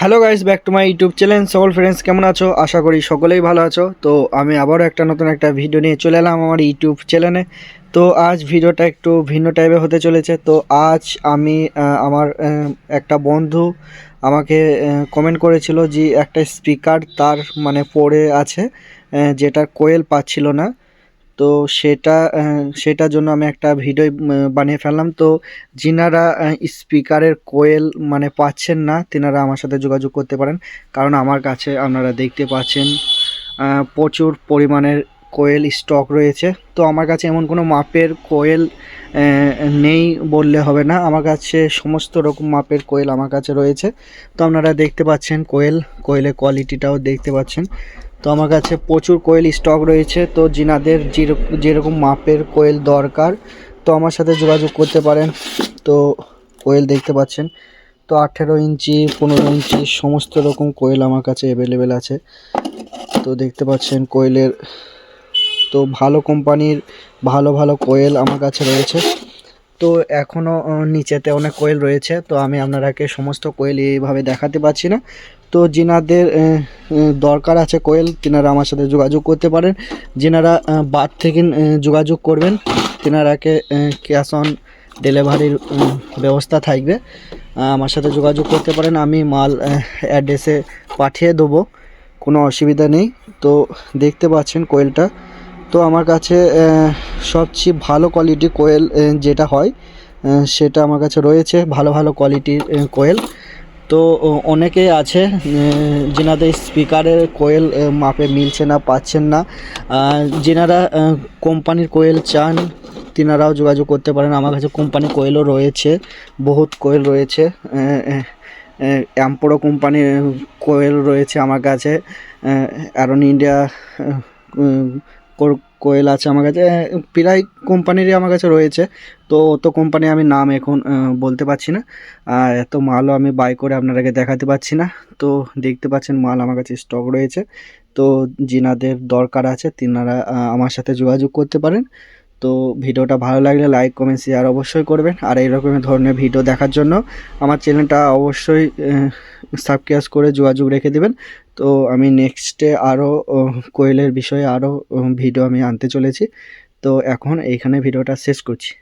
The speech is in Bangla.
Hello guys back to my YouTube channel সকল ফ্রেন্ডস কেমন আছো? আশা করি সকলেই ভালো আছো। তো আমি আবারও একটা নতুন একটা ভিডিও নিয়ে চলে এলাম আমার ইউটিউব চ্যানেলে তো আজ ভিডিওটা একটু ভিন্ন টাইপের হতে চলেছে। তো আজ আমি আমার একটা বন্ধু আমাকে কমেন্ট করেছিল যে একটা স্পিকার তার মানে পড়ে আছে যেটা কোয়েল পাচ্ছিল না। তো সেটা সেটার জন্য আমি একটা ভিডিও বানিয়ে ফেললাম। তো যিনারা স্পিকারের কোয়েল মানে পাচ্ছেন না, তিনারা আমার সাথে যোগাযোগ করতে পারেন। কারণ আমার কাছে আপনারা দেখতে পাচ্ছেন প্রচুর পরিমাণের কোয়েল স্টক রয়েছে। তো আমার কাছে এমন কোনো মাপের কোয়েল নেই বললে হবে না। আমার কাছে সমস্ত রকম মাপের কোয়েল আমার কাছে রয়েছে। তো আপনারা দেখতে পাচ্ছেন কোয়েল, কোয়েলের কোয়ালিটিটাও দেখতে পাচ্ছেন। তো আমার কাছে প্রচুর কোয়েল স্টক রয়েছে, তো যিনাদের যেরকম যেরকম মাপের কোয়েল দরকার, তো আমার সাথে যোগাযোগ করতে পারেন। তো কোয়েল দেখতে পাচ্ছেন, তো আঠেরো ইঞ্চি, পনেরো ইঞ্চি সমস্ত রকম কোয়েল আমার কাছে অ্যাভেলেবেল আছে। তো দেখতে পাচ্ছেন কোয়েলের, তো ভালো কোম্পানির ভালো ভালো কোয়েল আমার কাছে রয়েছে। তো এখনও নিচেতে অনেক কোয়েল রয়েছে, তো আমি আপনারাকে সমস্ত কোয়েল এইভাবে দেখাতে পারছি না। তো যিনাদের দরকার আছে কোয়েল, তিনারা আমার সাথে যোগাযোগ করতে পারেন। যিনারা বাদ থেকে যোগাযোগ করবেন, তিনারাকে ক্যাশ অন ডেলিভারির ব্যবস্থা থাকবে। আমার সাথে যোগাযোগ করতে পারেন, আমি মাল অ্যাড্রেসে পাঠিয়ে দেবো, কোনো অসুবিধা নেই। তো দেখতে পাচ্ছেন কোয়েলটা। তো আমার কাছে সবচেয়ে ভালো কোয়ালিটি কোয়েল যেটা হয় সেটা আমার কাছে রয়েছে, ভালো ভালো কোয়ালিটির কোয়েল। তো অনেকেই আছে যেনাদের স্পিকারের কোয়েল মাপে মিলছে না, পাচ্ছেন না। যেনারা কোম্পানির কোয়েল চান, তিনারাও যোগাযোগ করতে পারেন। আমার কাছে কোম্পানি কোয়েলও রয়েছে, বহুত কোয়েল রয়েছে অ্যাম্পোরো কোম্পানির কোয়েল রয়েছে আমার কাছে অ্যারন ইন্ডিয়া কোয়েল আছে আমার কাছে প্রায় কোম্পানিরই আমার কাছে রয়েছে। তো অত কোম্পানি আমি নাম এখন বলতে পারছি না। আর এত মালও আমি বাই করে আপনাদেরকে দেখাতে পারছি না। তো দেখতে পাচ্ছেন মাল আমার কাছে স্টক রয়েছে। তো যিনাদের দরকার আছে, তিনারা আমার সাথে যোগাযোগ করতে পারেন। তো ভিডিওটা ভালো লাগলে লাইক, কমেন্ট শেয়ার অবশ্যই করবেন। আর এই রকমের ধরনের ভিডিও দেখার জন্য আমার চ্যানেলটা অবশ্যই সাবস্ক্রাইব করে যোগাযোগ রেখে দেবেন। তো আমি নেক্সটে আরও কোয়েলের বিষয়ে আরও ভিডিও আমি আনতে চলেছি। তো এখন এইখানে ভিডিওটা শেষ করছি।